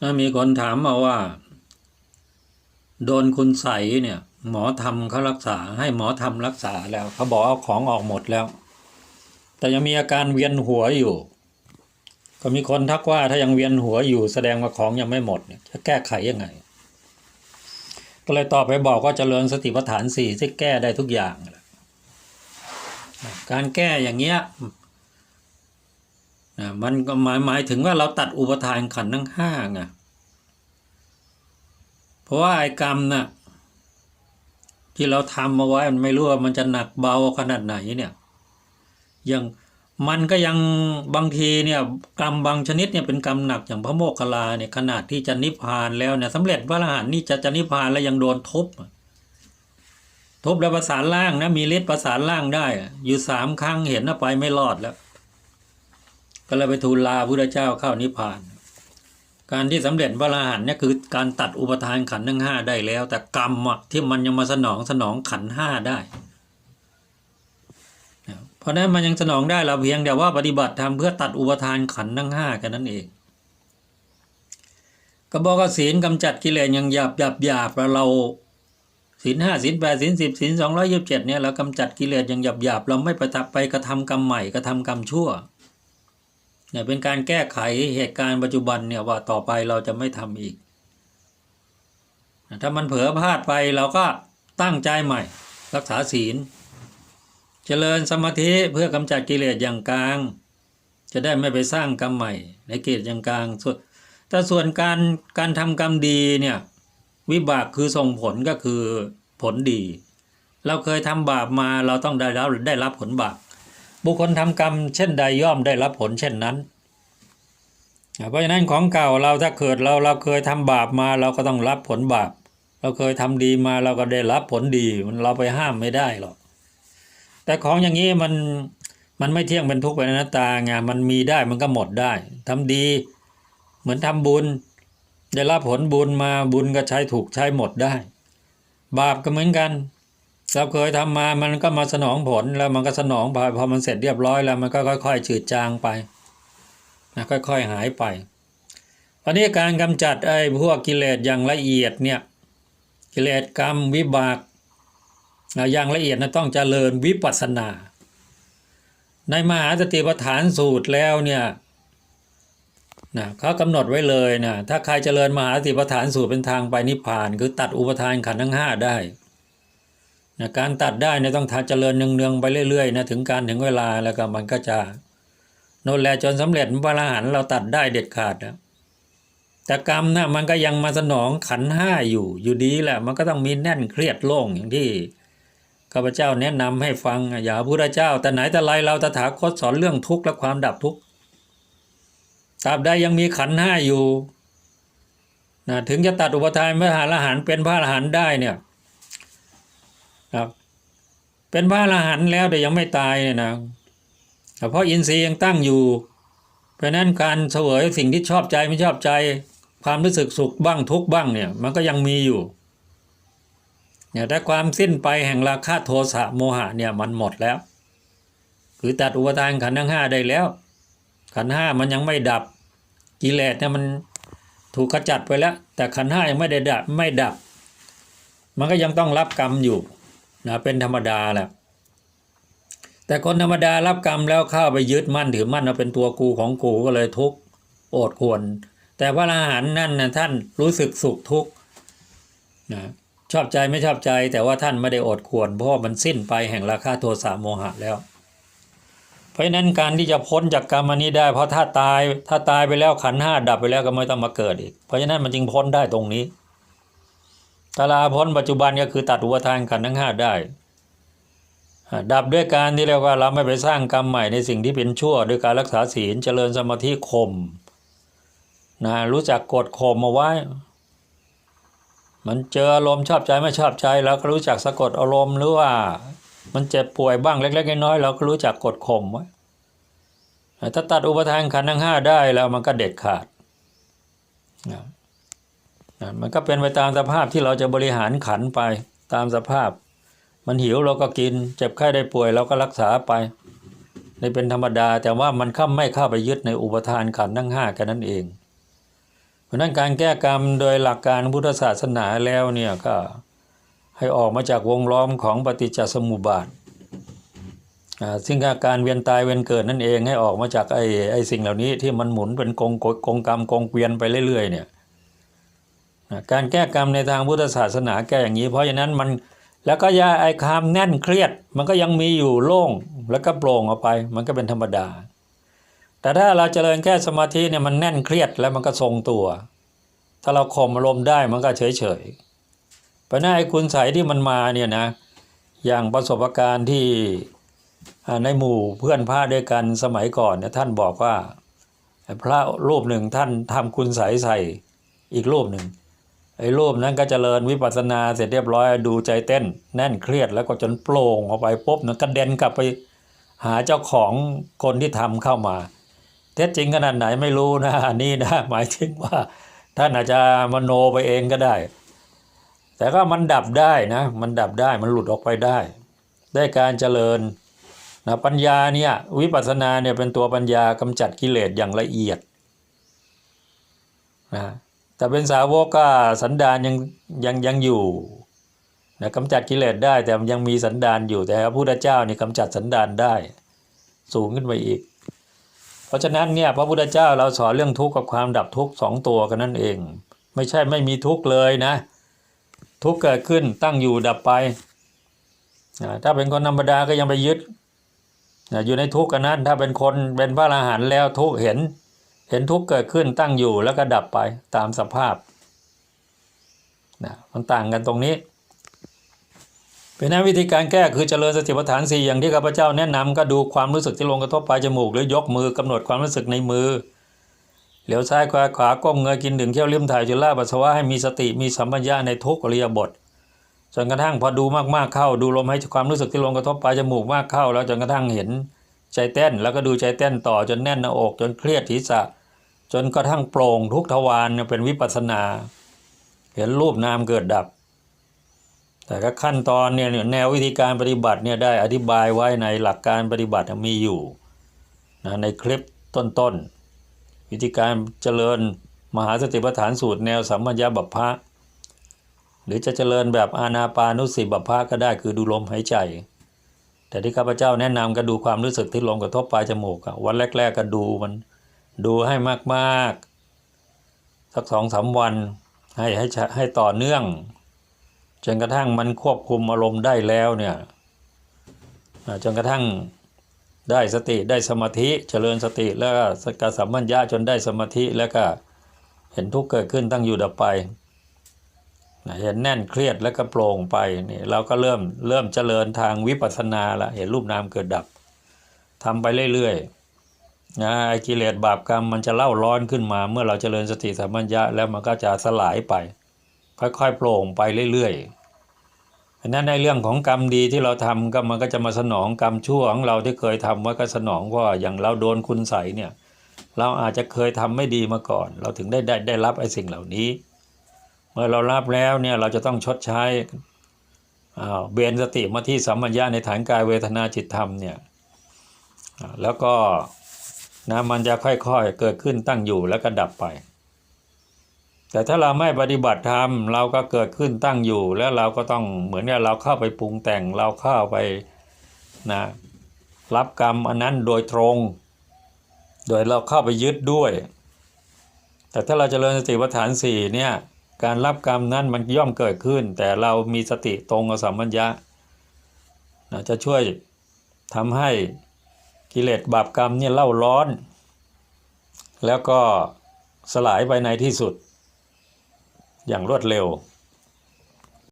ถ้ามีคนถามมาว่า โดนคุณใสเนี่ย หมอทำเขารักษาให้หมอทำรักษาแล้วเขาบอกเอาของออกหมดแล้ว แต่ยังมีอาการเวียนหัวอยู่ ก็มีคนทักว่าถ้ายังเวียนหัวอยู่แสดงว่าของยังไม่หมดเนี่ยจะแก้ไขยังไง ก็เลยตอบไปบอกว่าเจริญสติปัฏฐานสี่ที่แก้ได้ทุกอย่าง การแก้อย่างเงี้ย นะมันก็หมายหมายถึงว่าเราตัดอุปทานขันทั้งห้าไงเพราะว่าไอ้กรรมน่ะที่เราทำมาไว้มันไม่รู้ว่ามันจะหนักเบาขนาดไหนเนี่ยยังมันก็ยังบางทีเนี่ยกรรมบางชนิดเนี่ยเป็นกรรมหนักอย่างพระโมคคัลลาเนี่ยขนาดที่จะนิพพานแล้วเนี่ยสำเร็จพระอรหันต์นี่จะจะนิพพานแล้วยังโดนทุบทุบแล้วประสานล่างนะมีฤทธิ์ประสานล่างได้ อยู่สามครั้งเห็นนะไปไม่รอดแล้ว ก็เลยไปทูลลาพระเจ้าเข้านิพพาน การที่สำเร็จพระอรหันต์เนี่ยคือการตัดอุปทานขันธ์ทั้งห้าได้แล้ว แต่กรรมที่มันยังมาสนองสนองขันธ์ห้าได้เพราะนั้นมันยังสนองได้เราเพียงแต่ว่าปฏิบัติทำเพื่อตัดอุปทานขันธ์ทั้งห้าแค่นั้นเองก็บอกศีลกำจัดกิเลสย่างหยาบหยาบหยาบเราศีลห้าศีลแปดศีลสิบศีลสองร้อยยี่สิบเจ็ดเนี่ยเรากำจัดกิเลสย่างหยาบหยาบเราไม่ไปทับไปกระทำกรรมใหม่กระทำกรรมชั่ว เนี่ยเป็นการแก้ไขเหตุการณ์ปัจจุบันเนี่ยว่าต่อไปเราจะไม่ทำอีก ถ้ามันเผลอพลาดไปเราก็ตั้งใจใหม่ รักษาศีล เจริญสมาธิเพื่อกำจัดกิเลสอย่างกลาง จะได้ไม่ไปสร้างกรรมใหม่ในกิเลสอย่างกลางส่วนแต่ส่วนการการทำกรรมดีเนี่ยวิบากคือส่งผลก็คือผลดี เราเคยทำบาปมาเราต้องได้รับได้รับผลบาป บุคคลทำกรรมเช่นใดย่อมได้รับผลเช่นนั้น เพราะฉะนั้นของเก่าเราถ้าเกิดเราเราเคยทำบาปมาเราก็ต้องรับผลบาป เราเคยทำดีมาเราก็ได้รับผลดีมันเราไปห้ามไม่ได้หรอก แต่ของอย่างนี้มันมันไม่เที่ยงเป็นทุกข์เป็นอนัตตาไงมันมีได้มันก็หมดได้ ทำดีเหมือนทำบุญ ได้รับผลบุญมาบุญก็ใช้ถูกใช้หมดได้ บาปก็เหมือนกัน เราเคยทำมามันก็มาสนองผลแล้วมันก็สนองไปพอมันเสร็จเรียบร้อยแล้วมันก็ค่อย ๆ จืดจางไปนะค่อย ๆ หายไปอันนี้การกำจัดไอ้พวกกิเลสอย่างละเอียดเนี่ยกิเลสกรรมวิบากอย่างละเอียดนะต้องเจริญวิปัสสนา ในมหาสติปัฏฐานสูตรแล้วเนี่ยนะเขากำหนดไว้เลยนะถ้าใครเจริญมหาสติปัฏฐานสูตรเป็นทางไปนิพพาน คือตัดอุปทานขันธ์ทั้งห้าได้ นะการตัดได้เนี่ยต้องทาเจริญเนืองๆไปเรื่อยๆนะถึงการถึงเวลาแล้วก็มันก็จะโน่นแลจนสำเร็จพระอรหันต์เราตัดได้เด็ดขาดนะแต่กรรมนะมันก็ยังมาสนองขันห้าอยู่อยู่ดีแหละมันก็ต้องมีแน่นเครียดโล่งอย่างที่ข้าพเจ้าแนะนำให้ฟังอย่าพระพุทธเจ้า แต่ไหนแต่ไรเราตถาคตสอนเรื่องทุกข์และความดับทุกข์ตราบใดยังมีขันห้าอยู่นะถึงจะตัดอุปทานพระอรหันต์เป็นพระอรหันต์ได้เนี่ย ครับเป็นพระอรหันต์แล้วแต่ยังไม่ตายเนี่ยนะเพราะอินทรีย์ยังตั้งอยู่ เพราะนั้นการเสวยสิ่งที่ชอบใจไม่ชอบใจ ความรู้สึกสุขบ้างทุกบ้างเนี่ยมันก็ยังมีอยู่เนี่ยแต่ความสิ้นไปแห่งราคะโทสะโมหะเนี่ยมันหมดแล้ว คือตัดอุปทานขันธ์ทั้งห้าได้แล้ว ขันธ์ห้ามันยังไม่ดับกิเลสเนี่ยมันถูกขจัดไปแล้ว แต่ขันธ์ห้ายังไม่ได้ดับไม่ดับ มันก็ยังต้องรับกรรมอยู่ นะเป็นธรรมดาแหละแต่คนธรรมดารับกรรมแล้วเข้าไปยึดมั่นถือมั่นว่าเป็นตัวกูของกูก็เลยทุกข์โอดควร แต่พระอรหันต์นั่นนะท่านรู้สึกสุขทุกข์นะชอบใจไม่ชอบใจ แต่ว่าท่านไม่ได้อดควรเพราะมันสิ้นไปแห่งราคะโทสะโมหะแล้ว เพราะฉะนั้นการที่จะพ้นจากกรรมอันนี้ได้ เพราะถ้าตายถ้าตายไปแล้วขันห้าดับไปแล้วก็ไม่ต้องมาเกิดอีก เพราะฉะนั้นมันจึงพ้นได้ตรงนี้ ตาลาพ้นปัจจุบันก็คือตัดอุปทานขันธ์ทั้งห้าได้ ดับด้วยการที่เรียกว่าเราไม่ไปสร้างกรรมใหม่ในสิ่งที่เป็นชั่วด้วยการรักษาศีลเจริญสมาธิข่มนะรู้จักกดข่มเอาไว้ มันเจออารมณ์ชอบใจไม่ชอบใจเราก็รู้จักสะกดอารมณ์หรือว่ามันเจ็บป่วยบ้างเล็กๆน้อยๆเราก็รู้จักกดข่มไว้ถ้าตัดอุปทานขันธ์ทั้งห้าได้แล้วมันก็เด็ดขาดนะ นะมันก็เป็นไปตามสภาพที่เราจะบริหารขันไปตามสภาพ มันหิวเราก็กิน เจ็บไข้ได้ป่วยเราก็รักษาไปในเป็นธรรมดาแต่ว่ามันข้าไม่เข้าไปยึดในอุปทานขันทั้งห้าแค่นั้นเอง เพราะนั้นการแก้กรรมโดยหลักการพุทธศาสนาแล้วเนี่ยก็ให้ออกมาจากวงล้อมของปฏิจจสมุปบาทซึ่งการเวียนตายเวียนเกิดนั่นเองให้ออกมาจากไอ้ไอ้สิ่งเหล่านี้ที่มันหมุนเป็นกงกกงกรรมกงเกวียนไปเรื่อยๆเนี่ย การแก้กรรมในทางพุทธศาสนาแก้อย่างนี้ เพราะฉะนั้นมันแล้วก็ยาไอคามแน่นเครียด มันก็ยังมีอยู่โล่งแล้วก็โปร่งออกไป มันก็เป็นธรรมดา แต่ถ้าเราเจริญแค่สมาธิเนี่ยมันแน่นเครียดแล้วมันก็ทรงตัว ถ้าเราข่มอารมณ์ได้มันก็เฉยเฉยเพราะนั้นไอคุณใสที่มันมาเนี่ยนะอย่างประสบการณ์ที่ในหมู่เพื่อนพระด้วยกันสมัยก่อนเนี่ยท่านบอกว่า พระรูปหนึ่งท่านทำคุณใสใส่อีกรูปหนึ่ง ไอ้รูปนั้นก็เจริญวิปัสนาเสร็จเรียบร้อยดูใจเต้น แน่นเครียดแล้วก็จนโปร่งออกไปปุ๊บนั้นกระเด็นกลับไปหาเจ้าของคนที่ทำเข้ามา เท็จจริงขนาดไหนไม่รู้นะอันนี้นะหมายถึงว่าท่านอาจจะมโนไปเองก็ได้ แต่ก็มันดับได้นะมันดับได้มันหลุดออกไปได้ ได้การเจริญนะปัญญาเนี่ยวิปัสสนาเนี่ยเป็นตัวปัญญากำจัดกิเลสอย่างละเอียดนะ แต่เป็นสาวกก็สันดานยังยังยังอยู่นะกำจัดกิเลสได้ แต่มันยังมีสันดานอยู่แต่พระพุทธเจ้านี่กำจัดสันดานได้ สูงขึ้นไปอีก เพราะฉะนั้นเนี่ยพระพุทธเจ้าเราสอนเรื่องทุกข์กับความดับทุกข์สองตัวกันนั่นเอง ไม่ใช่ไม่มีทุกข์เลยนะ ทุกข์เกิดขึ้นตั้งอยู่ดับไปนะถ้าเป็นคนธรรมดาก็ยังไปยึดนะอยู่ในทุกข์กันนั้น ถ้าเป็นคนเป็นพระอรหันต์แล้วทุกข์เห็น เห็นทุกข์เกิดขึ้นตั้งอยู่แล้วก็ดับไปตามสภาพนะมันต่างกันตรงนี้ เป็นวิธีการแก้คือเจริญสติปัฏฐานสี่อย่างที่ข้าพเจ้าแนะนำก็ดูความรู้สึกที่ลงกระทบปลายจมูก หรือยกมือกำหนดความรู้สึกในมือ เหลียวซ้ายขวาขวาก้มเงยกินดื่มเคี้ยวเลิ้มถ่ายจุลาปัสสาวะให้มีสติมีสัมปชัญญะในทุกอริยบทจนกระทั่งพอดูมากๆเข้า ดูลมให้ความรู้สึกที่ลงกระทบปลายจมูกมากเข้า แล้วจนกระทั่งเห็นใจเต้นแล้วก็ดูใจเต้นต่อจนแน่นหน้าอก จนเครียดศีรษะ จนกระทั่งโปร่งทุกทวารเนี่ยเป็นวิปัสนา เห็นรูปนามเกิดดับ แต่ก็ขั้นตอนเนี่ยแนววิธีการปฏิบัติเนี่ยได้อธิบายไว้ในหลักการปฏิบัติมีอยู่นะในคลิปต้นๆ วิธีการเจริญมหาสติปัฏฐานสูตรแนวสัมมัญญาบัพพะหรือจะเจริญแบบอานาปานุสิบัพพะก็ได้คือดูลมหายใจ แต่ที่ข้าพเจ้าแนะนำก็ดูความรู้สึกที่ลมกระทบปลายจมูกวันแรก ๆก็ดูมัน ดูให้มากๆ สักสองสามวันให้ให้ให้ต่อเนื่อง จนกระทั่งมันควบคุมอารมณ์ได้แล้วเนี่ยจนกระทั่งได้สติได้สมาธิเจริญสติแล้วก็สกสัมมัญญาจนได้สมาธิแล้วก็เห็นทุกข์เกิดขึ้นตั้งอยู่ดับไปเห็นแน่นเครียดแล้วก็โปร่งไปนี่เราก็เริ่มเริ่มเจริญทางวิปัสสนาละเห็นรูปนามเกิดดับทำไปเรื่อยๆ นะไอ้กิเลสบาปกรรมมันจะเล่าร้อนขึ้นมา เมื่อเราเจริญสติสัมมัญญะแล้วมันก็จะสลายไป ค่อยๆโปร่งไปเรื่อยๆเพราะนั้นในเรื่องของกรรมดีที่เราทำก็มันก็จะมาสนองกรรมชั่วของเราที่เคยทำไว้ก็สนองว่าอย่างเราโดนคุณใสเนี่ย เราอาจจะเคยทำไม่ดีมาก่อน เราถึงได้ได้ได้รับไอ้สิ่งเหล่านี้ เมื่อเรารับแล้วเนี่ยเราจะต้องชดใช้อ่าเบนสติมาที่สัมมัญญาในฐานกายเวทนาจิตธรรมเนี่ยแล้วก็ นะมันจะค่อยๆเกิดขึ้นตั้งอยู่แล้วก็ดับไป แต่ถ้าเราไม่ปฏิบัติธรรมเราก็เกิดขึ้นตั้งอยู่ แล้วเราก็ต้องเหมือนกับเราเข้าไปปรุงแต่งเราเข้าไปนะรับกรรมอันนั้นโดยตรง โดยเราเข้าไปยึดด้วย แต่ถ้าเราจเจริญสติปัฏฐานสี่เนี่ยการรับกรรมนั้นมันย่อมเกิดขึ้น แต่เรามีสติตรงกับสัมมัญญะนะจะช่วยทำให้ กิเลสบาปกรรมเนี่ยเล่าร้อน แล้วก็สลายไปในที่สุด อย่างรวดเร็ว